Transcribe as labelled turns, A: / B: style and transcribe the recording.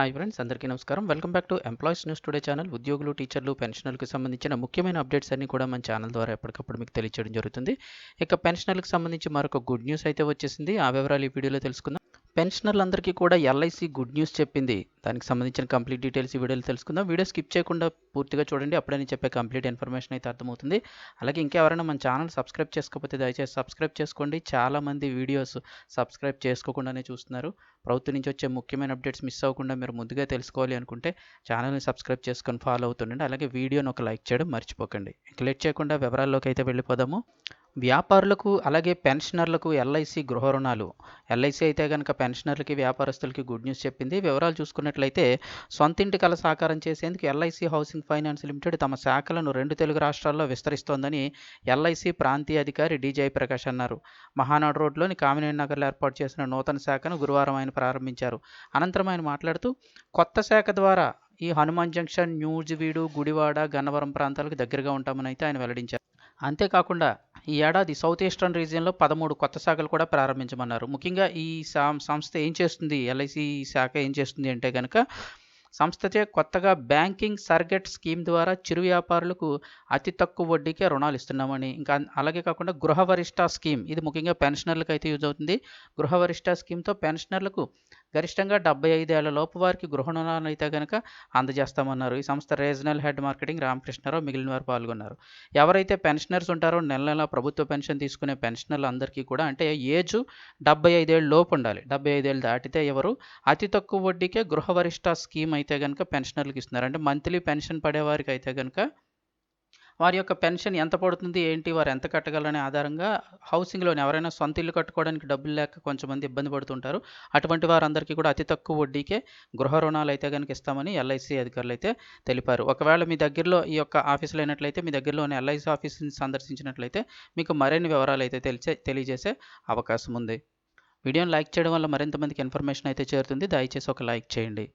A: Hi friends అందరికీ నమస్కారం. Welcome back to employees news today channel. ఉద్యోగులు టీచర్లు పెన్షనర్లకు సంబంధించిన ముఖ్యమైన అప్డేట్స్ అన్ని కూడా మన ఛానల్ ద్వారా ఎప్పటికప్పుడు మీకు తెలియజేయడం జరుగుతుంది. ఇక పెన్షనర్లకు సంబంధించి మరొక గుడ్ న్యూస్ అయితే వచ్చేసింది. ఆ వివరాలు ఈ వీడియోలో తెలుసుకుందాం. పెన్షనర్లందరికీ కూడా ఎల్ఐసి గుడ్ న్యూస్ చెప్పింది. దానికి సంబంధించిన కంప్లీట్ డీటెయిల్స్ ఈ వీడియోలు తెలుసుకుందాం. వీడియో స్కిప్ చేయకుండా పూర్తిగా చూడండి. అప్పుడే నేను చెప్పే కంప్లీట్ ఇన్ఫర్మేషన్ అయితే అర్థమవుతుంది. అలాగే ఇంకెవరైనా మన ఛానల్ సబ్స్క్రైబ్ చేసుకోకపోతే దయచేసి సబ్స్క్రైబ్ చేసుకోండి. చాలామంది వీడియోస్ సబ్స్క్రైబ్ చేసుకోకుండానే చూస్తున్నారు. ప్రభుత్వం నుంచి వచ్చే ముఖ్యమైన అప్డేట్స్ మిస్ అవ్వకుండా మీరు ముందుగా తెలుసుకోవాలి అనుకుంటే ఛానల్ని సబ్స్క్రైబ్ చేసుకొని ఫాలో అవుతుండండి. అలాగే వీడియోని ఒక లైక్ చేయడం మర్చిపోకండి. ఇంక లేట్ చేయకుండా వివరాల్లోకి అయితే వెళ్ళిపోదాము. వ్యాపారులకు అలాగే పెన్షనర్లకు ఎల్ఐసి గృహ రుణాలు. ఎల్ఐసి అయితే కనుక పెన్షనర్లకి వ్యాపారస్తులకి గుడ్ న్యూస్ చెప్పింది. వివరాలు చూసుకున్నట్లయితే సొంతింటి కల సాకారం చేసేందుకు ఎల్ఐసి హౌసింగ్ ఫైనాన్స్ లిమిటెడ్ తమ శాఖలను రెండు తెలుగు రాష్ట్రాల్లో విస్తరిస్తోందని ఎల్ఐసి ప్రాంతీయ అధికారి డిజై ప్రకాష్ అన్నారు. మహానాడు రోడ్లోని కామినేని నగర్లో ఏర్పాటు చేసిన నూతన శాఖను గురువారం ఆయన ప్రారంభించారు. అనంతరం ఆయన మాట్లాడుతూ కొత్త శాఖ ద్వారా ఈ హనుమాన్ జంక్షన్ న్యూజివీడు గుడివాడ గన్నవరం ప్రాంతాలకు దగ్గరగా ఉంటామని అయితే ఆయన వెల్లడించారు. అంతేకాకుండా ఈ ఏడాది సౌత్ ఈస్టర్న్ రీజియన్లో పదమూడు కొత్త శాఖలు కూడా ప్రారంభించమన్నారు. ముఖ్యంగా ఈ సంస్థ ఏం చేస్తుంది? ఎల్ఐసి శాఖ ఏం చేస్తుంది అంటే కనుక సంస్థచే కొత్తగా బ్యాంకింగ్ సర్గెట్ స్కీమ్ ద్వారా చిరు వ్యాపారులకు అతి తక్కువ వడ్డీకే రుణాలు ఇస్తున్నామని ఇంకా అలాగే కాకుండా గృహవరిష్ట స్కీమ్ ఇది ముఖ్యంగా పెన్షనర్లకు అయితే యూజ్ అవుతుంది. గృహవరిష్ట స్కీమ్తో పెన్షనర్లకు గరిష్టంగా డెబ్బై ఐదేళ్ళ లోపు వారికి గృహ రుణాలను అయితే కనుక అందజేస్తామన్నారు. ఈ సంస్థ రీజనల్ హెడ్ మార్కెటింగ్ రామకృష్ణారావు మిగిలిన వారు పాల్గొన్నారు. ఎవరైతే పెన్షనర్స్ ఉంటారో నెల నెల ప్రభుత్వ పెన్షన్ తీసుకునే పెన్షనర్లు అందరికీ కూడా అంటే ఏజ్ డెబ్బై ఐదేళ్ళ లోపు ఉండాలి. డెబ్బై ఐదేళ్ళు దాటితే ఎవరు? అతి తక్కువ వడ్డీకే గృహ వరిష్ట స్కీమ్ అయితే కనుక పెన్షనర్లకు ఇస్తున్నారు. అంటే మంత్లీ పెన్షన్ పడేవారికి అయితే కనుక వారి యొక్క పెన్షన్ ఎంత పడుతుంది ఏంటి వారు ఎంత కట్టగలరనే ఆధారంగా హౌసింగ్ లోన్ ఎవరైనా సొంత ఇల్లు కట్టుకోవడానికి డబ్బులు లేక కొంతమంది ఇబ్బంది పడుతుంటారు. అటువంటి వారందరికీ కూడా అతి తక్కువ వడ్డీకే గృహ రుణాలు అయితే కనుక ఇస్తామని ఎల్ఐసి అధికారులు అయితే తెలిపారు. ఒకవేళ మీ దగ్గరలో ఈ యొక్క ఆఫీసులు అయినట్లయితే మీ దగ్గరలోని ఎల్ఐసి ఆఫీస్ని సందర్శించినట్లయితే మీకు మరిన్ని వివరాలు అయితే తెలిసే తెలియజేసే అవకాశం ఉంది. వీడియోని లైక్ చేయడం వల్ల మరింత మందికి ఇన్ఫర్మేషన్ అయితే చేరుతుంది. దయచేసి ఒక లైక్ చేయండి.